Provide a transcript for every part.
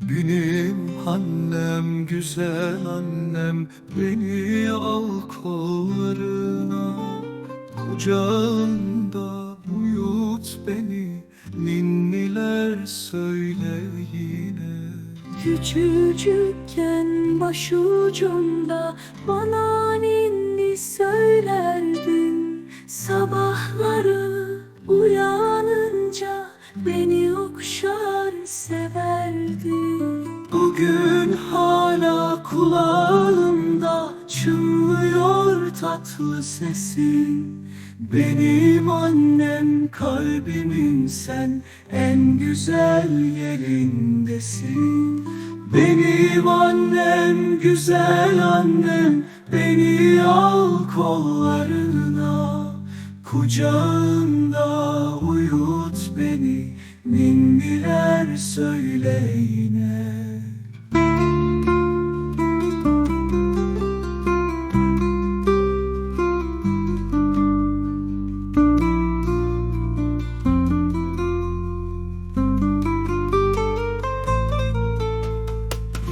Benim annem güzel annem Beni al kollarına. Kucağında uyut beni Ninniler söyle yine. Küçücükken başucumda bana ninni söylerdin Bugün hala kulağımda çınlıyor tatlı sesin benim annem kalbimin sen en güzel yerindesin. Benim annem güzel annem beni al kollarına. Kucağında uyut beni ninniler söyle yine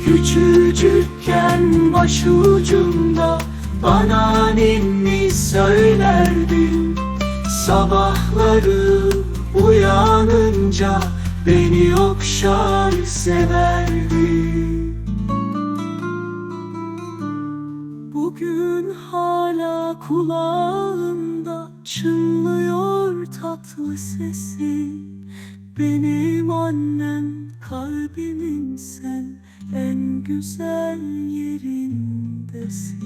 Küçücükken başucumda bana ninni söylerdin Sabahları uyanınca beni okşar severdin Bugün hala kulağımda çınlıyor tatlı sesin Benim annem kalbimin sen en güzel yerindesin